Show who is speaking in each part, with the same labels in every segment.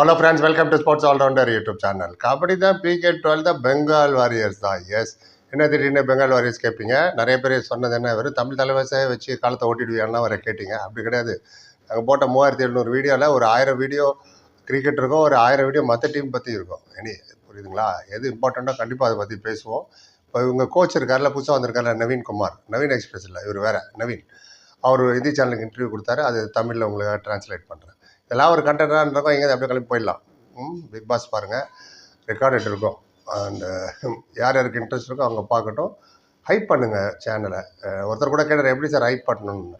Speaker 1: Hello friends welcome to sports allrounder YouTube channel kabaddi தான் PK twelve தான் Bengal warriors தான். S என்ன திடீர்னு பெங்கால் வாரியர்ஸ் கேட்பீங்க நிறைய பேர் சொன்னது என்ன வெறும் தமிழ் தலைவசை வச்சு காலத்தை ஓட்டிடுவியான்னா வர கேட்டிங்க. அப்படி கிடையாது. நாங்கள் போட்ட மூவாயிரத்தி எழுநூறு வீடியோவில் ஒரு ஆயிரம் வீடியோ கிரிக்கெட் இருக்கும் ஒரு ஆயிரம் வீடியோ மற்ற டீம் பற்றி இருக்கும். எனி புரியுதுங்களா? எது இம்பார்ட்டண்ட்டோ கண்டிப்பாக அதை பற்றி பேசுவோம். இப்போ இவங்க கோச் இருக்கார்ல புதுசாக வந்திருக்கார்ல நவீன் குமார். நவீன் எக்ஸ்பிரஸ் இல்லை இவர் வேறு நவீன். அவர் ஹிந்தி சேனலுக்கு இன்டர்வியூ கொடுத்தாரு அது தமிழில் உங்களுக்கு ட்ரான்ஸ்லேட் பண்ணுறேன் இதெல்லாம் ஒரு கண்டென்ட்டாக இருக்கும் எங்கேயாவது அப்படியே கிளம்பி போயிடலாம். ம் பிக் பாஸ் பாருங்கள் ரெக்கார்டட் இருக்கும் அந்த யார் யாருக்கு இன்ட்ரெஸ்ட் இருக்கோ அவங்க பார்க்கட்டும். ஹைப் பண்ணுங்கள் சேனலை ஒருத்தர் கூட கேட்டார் எப்படி சார் ஹைப் பண்ணணும்னு?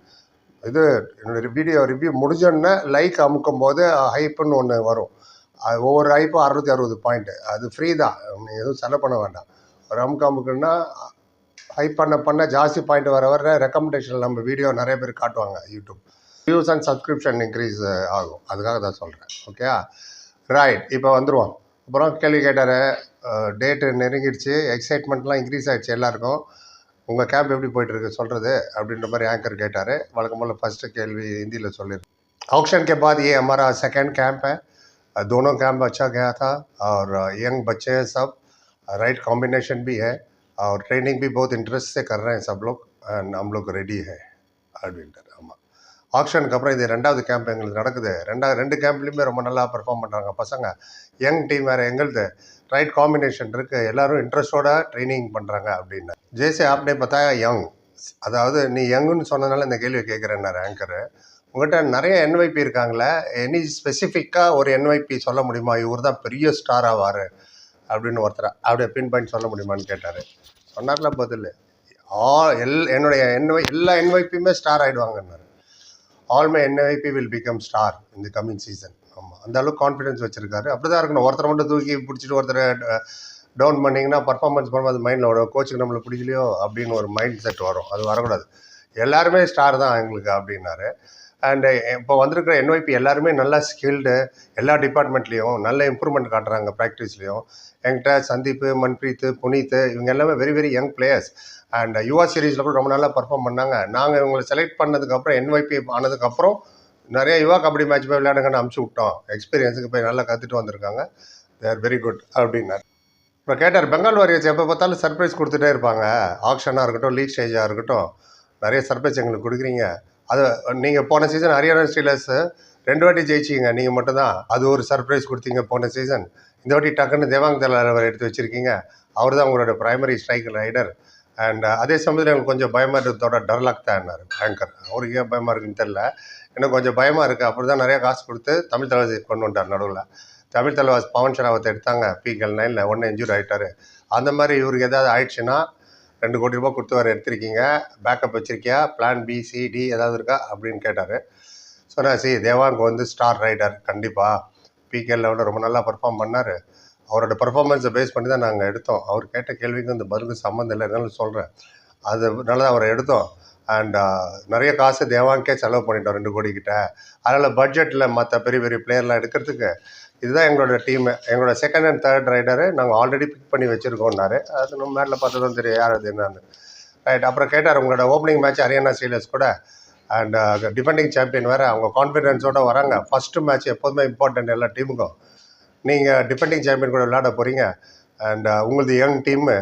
Speaker 1: இது என்னோடய வீடியோ ரிவ்யூ முடிஞ்சோடனே லைக் அமுக்கும் போது ஹைப்புன்னு ஒன்று வரும். அது ஒவ்வொரு ஹைப்பும் அறுநூத்தி அறுபது பாயிண்ட்டு அது ஃப்ரீ தான். நீங்கள் எதுவும் செலவு பண்ண வேண்டாம். ஒரு அமுக்கு அமுக்குன்னா ஹைப் பண்ண பண்ண ஜாஸ்தி பாயிண்ட் வர வர ரெக்கமெண்டேஷன் நம்ம வீடியோ நிறைய பேர் காட்டுவாங்க YouTube views and subscription increase ஆகும் அதுக்காக தான் சொல்கிறேன் ஓகே ரைட் இப்போ வந்துடுவோம் அப்புறம் கேள்வி கேட்டார் டேட்டு நெருங்கிடுச்சு எக்ஸைட்மெண்ட்லாம் இன்க்ரீஸ் ஆகிடுச்சு எல்லாருக்கும் உங்கள் கேம்ப் எப்படி போயிட்டுருக்கு சொல்கிறது அப்படின்ற மாதிரி ஆங்கர் கேட்டார் வழக்கம் போல் ஃபஸ்ட்டு கேள்வி ஹிந்தியில் சொல்லியிருக்கேன் ऑक्शन के बाद ये हमारा सेकेंड कैंप है अ, दोनों कैंप अच्छा गया था और यंग बच्चे हैं सब राइट कॉम्बिनेशन भी है और ट्रेनिंग भी बहुत इंटरेस्ट से कर रहे हैं सब लोग एंड हम लोग ரெடி है அப்படின்ட்டார் ஆமாம் ஆக்ஷனுக்கு அப்புறம் இது ரெண்டாவது கேம்ப் எங்களுக்கு நடக்குது. ரெண்டாவது ரெண்டு கேம்ப்லேயுமே ரொம்ப நல்லா பெர்ஃபார்ம் பண்ணுறாங்க பசங்க. யங் டீம் வேறு எங்களுது? ரைட் காம்பினேஷன் இருக்குது எல்லாரும் இன்ட்ரெஸ்டோட ட்ரைனிங் பண்ணுறாங்க அப்படின்னு. ஜேசி ஆப்டே பார்த்தா யங் அதாவது நீ யங்குன்னு சொன்னதுனால இந்த கேள்வி கேட்குறேன்னாரு ஆங்கரு உங்கள்கிட்ட நிறைய என்வைபி இருக்காங்களே எனி ஸ்பெசிஃபிக்காக ஒரு என்வைபி சொல்ல முடியுமா? இவர் தான் பெரிய ஸ்டார் ஆவார் அப்படின்னு ஒருத்தர் அப்படியே பின் பாயிண்ட் சொல்ல முடியுமான்னு கேட்டார். சொன்னார்ல பதில். ஆ எல் என்னுடைய என்வை எல்லா என்வைபியுமே star ஆகிடுவாங்கன்னாரு all my NIP will become star இந்த கம்மிங் சீசன் ஆமாம் அந்த அளவுக்கு கான்ஃபிடன்ஸ் வச்சிருக்காரு. அப்படி தான் இருக்கணும். ஒருத்தர் மட்டும் தூக்கி பிடிச்சிட்டு ஒருத்தர் டவுன் பண்ணிங்கன்னா பர்ஃபார்மன்ஸ் பண்ணும்போது அது மைண்டில் வரும் கோச்சுக்கு நம்மளை பிடிக்கலையோ அப்படின்னு ஒரு மைண்ட் செட் வரும். அது வரக்கூடாது. எல்லாருமே ஸ்டார் தான் எங்களுக்கு அப்படின்னாரு. அண்டு இப்போ வந்திருக்கிற என்ஒய்பி எல்லாருமே நல்லா ஸ்கில்டு எல்லா டிபார்ட்மெண்ட்லேயும் நல்ல இம்ப்ரூவ்மெண்ட் காட்டுறாங்க ப்ராக்டிஸ்லேயும் என்கிட்ட சந்தீப் மன்பிரீத் புனீத் இவங்க எல்லாமே very very young players and Yuva சீரீஸில் கூட ரொம்ப நல்லா பர்ஃபார்ம் பண்ணாங்க. நாங்கள் இவங்களை செலக்ட் பண்ணதுக்கப்புறம் என்ஒய்பி ஆனதுக்கப்புறம் நிறைய யுவா கபடி மேட்ச் போய் விளையாடுங்கன்னு அமுச்சு விட்டோம். எக்ஸ்பீரியன்ஸுக்கு போய் நல்லா கற்றுட்டு வந்திருக்காங்க. தேர் வெரி குட் அப்படின்னார். இப்போ கேட்டார் பெங்கால் வாரியர்ஸ் எப்போ பார்த்தாலும் சர்ப்ரைஸ் கொடுத்துட்டே இருப்பாங்க. ஆக்ஷனாக இருக்கட்டும் லீக் ஸ்டேஜாக இருக்கட்டும். நிறைய சர்ப்ரைஸ் எங்களுக்கு கொடுக்குறீங்க. அது நீங்கள் போன சீசன் ஹரியானா ஸ்டீலர்ஸு ரெண்டு வாட்டி ஜெயிச்சிங்க. நீங்கள் மட்டும்தான் அது ஒரு சர்ப்ரைஸ் கொடுத்தீங்க போன சீசன் இந்த வாட்டி டக்குன்னு தேவாங் தலார் எடுத்து வச்சுருக்கீங்க. அவர் தான் உங்களோட primary strike raider and uh, அதே சமயத்தில் எனக்கு கொஞ்சம் பயமாக இருக்கிறதோட டர்லாக் தான் ஆங்கர் அவருக்கு ஏன் பயமாக இருக்குன்னு தெரில எனக்கு கொஞ்சம் பயமாக இருக்குது அப்புறம் தான் நிறைய காசு கொடுத்து தமிழ் தலைவாசி கொண்டு வந்துட்டார் நடுவில். தமிழ் தலைவாஸ் பவன் ஷராவத்தை எடுத்தாங்க பிகல் நைனில் ஒன்று இன்ஜூரி ஆகிட்டாரு அந்த மாதிரி இவருக்கு ஏதாவது ஆயிடுச்சுன்னா ரெண்டு கோடி ரூபாய் கொடுத்து வர எடுத்திருக்கீங்க. பேக்கப் வச்சுருக்கியா? பிளான் பி சி டி ஏதாவது இருக்கா? அப்படின்னு கேட்டார். சொன்னேன் சி தேவாங்க வந்து ஸ்டார் ரைடர் கண்டிப்பாக பிகேலில் விட ரொம்ப நல்லா பர்ஃபார்ம் பண்ணார். அவரோட பர்ஃபார்மன்ஸை பேஸ் பண்ணி தான் நாங்கள் எடுத்தோம். அவர் கேட்ட கேள்விக்கு இந்த பதிலுக்கு சம்மந்தம் இல்லை. இருந்தாலும் சொல்கிறேன் அதனால தான் அவரை எடுத்தோம். அண்ட் uh, நிறைய காசு தேவாங்கே செலவு பண்ணிட்டோம் ரெண்டு கோடி கிட்ட அதனால் பட்ஜெட்டில் மற்ற பெரிய பெரிய பிளேயர்லாம் எடுக்கிறதுக்கு இதுதான் எங்களோட டீமு எங்களோட செகண்ட் அண்ட் தேர்ட் ரைடரு நாங்கள் ஆல்ரெடி பிக் பண்ணி வச்சுருக்கோம்னாரு. அது நம்ம மேட்டில் பார்த்து தான் தெரியும். யார் அது என்னன்னு. ரைட் அப்புறம் கேட்டார் உங்களோட ஓப்பனிங் மேட்ச் ஹரியானா ஸ்டீலர்ஸ் கூட. அண்ட் டிஃபெண்டிங் சாம்பியன் வேறு. அவங்க கான்ஃபிடென்ஸோடு வராங்க. ஃபஸ்ட்டு மேட்ச் எப்போதுமே இம்பார்ட்டன்ட் எல்லா டீமுக்கும் நீங்கள் டிஃபெண்டிங் சாம்பியன் கூட விளையாட போகிறீங்க அண்ட் uh, உங்களது யங் டீம்மு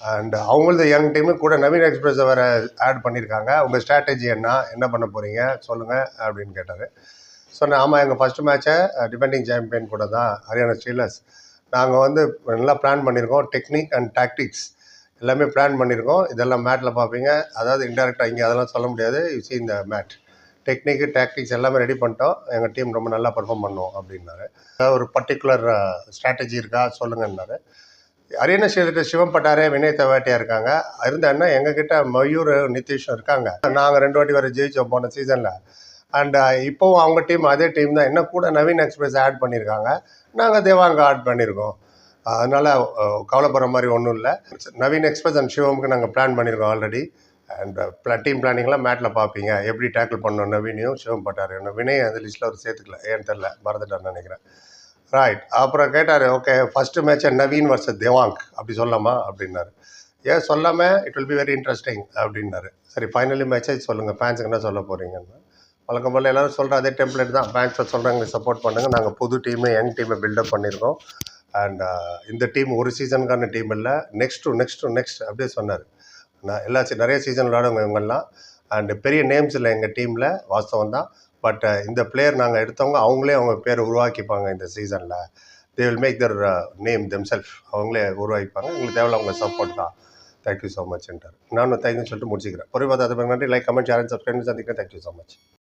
Speaker 1: அண்ட் அவங்களது யங் டீமு கூட நவீன் எக்ஸ்பிரஸை வேறு ஆட் பண்ணியிருக்காங்க உங்கள் ஸ்ட்ராட்டஜி என்ன? என்ன பண்ண போகிறீங்க சொல்லுங்கள் அப்படின்னு கேட்டார். சொன்னேன் ஆமாம் எங்கள் ஃபஸ்ட்டு மேட்ச்சை டிஃபெண்டிங் சாம்பியன் கூட தான் ஹரியானா ஸ்டீலர்ஸ். நாங்கள் வந்து நல்லா பிளான் பண்ணியிருக்கோம் டெக்னிக் அண்ட் டாக்டிக்ஸ் எல்லாமே பிளான் பண்ணியிருக்கோம் இதெல்லாம் மேட்டில் பார்ப்பீங்க. அதாவது இன்டெரக்டாக இங்கே அதெல்லாம் சொல்ல முடியாது. யூ சி இந்த மேட் டெக்னிக்கு டாக்டிக்ஸ் எல்லாமே ரெடி பண்ணிட்டோம். எங்கள் டீம் ரொம்ப நல்லா பர்ஃபார்ம் பண்ணோம் அப்படின்னாரு. ஒரு பர்டிகுலர் ஸ்ட்ராட்டஜி இருக்கா? சொல்லுங்கன்னாரு. அரியணை ஸ்டேட்டு சிவம் பட்டாரே வினய் தவாட்டியா இருக்காங்க. இருந்தாங்கன்னா எங்ககிட்ட மயூர் நிதிஷும் இருக்காங்க. நாங்கள் ரெண்டு வாட்டி வரை ஜெயிச்சோம் போன சீசனில் அண்ட் இப்போவும் அவங்க டீம் அதே டீம் தான். என்ன கூட நவீன் எக்ஸ்பிரஸ் ஆட் பண்ணியிருக்காங்க நாங்கள் தேவாங்க ஆட் பண்ணியிருக்கோம் அதனால் கவலைப்படுற மாதிரி ஒன்றும் இல்லை. நவீன் எக்ஸ்பிரஸ் அண்ட் சிவமுக்கு நாங்கள் பிளான் பண்ணியிருக்கோம் ஆல்ரெடி அண்ட் டீம் பிளானிங்லாம் மேட்டில் பார்ப்பீங்க எப்படி டேக்கிள் பண்ணணும் நவீனையும் சிவம் என்ன வினய் அந்த லிஸ்ட்டில் அவர் சேர்த்துக்கல. ஏன்னு தெரில மறந்துட்டார்னு நினைக்கிறேன். ரைட் அப்புறம் கேட்டார் ஓகே ஃபஸ்ட்டு மேட்ச்சை நவீன் வர்சஸ் தேவாங்க். அப்படி சொல்லாமா அப்படின்னாரு. ஏன் சொல்லாமல் it will be very interesting அப்படின்னாரு. சரி ஃபைனலி மேட்சை சொல்லுங்கள் ஃபேன்ஸுக்கு என்ன சொல்ல போகிறீங்கன்னு வழக்கம் போல் எல்லோரும் சொல்கிற அதே டெம்ப்ளேட் தான். ஃபேன்ஸ் சொல்கிறாங்க சப்போர்ட் பண்ணுங்கள் நாங்கள் புது டீமு யங் டீமை பில்டப் பண்ணியிருக்கோம் அண்ட் இந்த டீம் ஒரு சீசனுக்கான டீம் இல்லை. Next to next to next அப்படியே சொன்னார். நான் எல்லா சீ- நிறைய சீசன் விளையாடுவங்க இவங்கெல்லாம். அண்டு பெரிய நேம்ஸ் இல்லை எங்கள் டீமில் வாஸ்தவம் தான். பட் இந்த பிளேயர் நாங்கள் எடுத்தவங்க அவங்களே அவங்க பேர் உருவாக்கிப்பாங்க இந்த சீசனில் they will make their name themselves அவங்களே உருவாக்கிப்பாங்க. எங்களுக்கு தேவையில்ல அவங்க சப்போர்ட் தான். தேங்க்யூ ஸோ மச்ன்றார் நானும் தேங்க்யூ சொல்லிட்டு முடிச்சுக்கிறேன். பொறுப்பாக அது நன்றி. Like comment share and subscribe சந்திக்கிறேன். Thank you so much